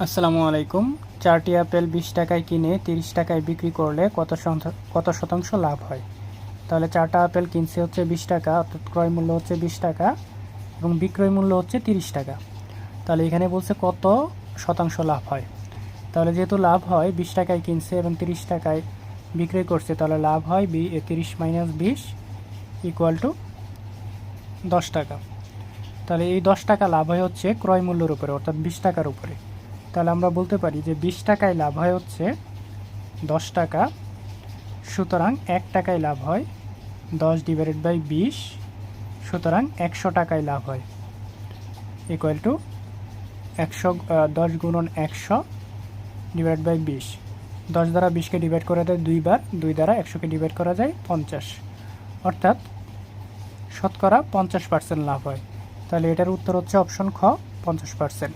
আসসালামু আলাইকুম। চারটি আপেল বিশ টাকায় কিনে তিরিশ টাকায় বিক্রি করলে কত কত শতাংশ লাভ হয়? তাহলে চারটা আপেল কিনছে হচ্ছে বিশ টাকা, অর্থাৎ ক্রয় মূল্য হচ্ছে বিশ টাকা এবং বিক্রয় মূল্য হচ্ছে তিরিশ টাকা। তাহলে এখানে বলছে কত শতাংশ লাভ হয়? তাহলে যেহেতু লাভ হয়, বিশ টাকায় কিনছে এবং তিরিশ টাকায় বিক্রয় করছে, তাহলে লাভ হয় বি তিরিশ মাইনাস বিশ ইকুয়াল টু দশ টাকা। তাহলে এই দশ টাকা লাভ হয় হচ্ছে ক্রয় মূল্যের উপরে, অর্থাৎ বিশ টাকার উপরে। তাহলে আমরা বলতে পারি যে বিশ টাকায় লাভ হয় হচ্ছে দশ টাকা। সুতরাং এক টাকায় লাভ হয় দশ ডিভাইডেড বাই বিশ, সুতরাং একশো টাকায় লাভ হয়। ইকুয়াল টু একশো দশ গুণন একশো ডিভাইড বাই বিশ। দশ দ্বারা বিশকে ডিভাইড করা যায় দুইবার, দুই দ্বারা একশোকে ডিভাইড করা যায় পঞ্চাশ। অর্থাৎ শতকরা পঞ্চাশ পার্সেন্ট লাভ হয়। তাহলে এটার উত্তর হচ্ছে অপশন খ, পঞ্চাশ পার্সেন্ট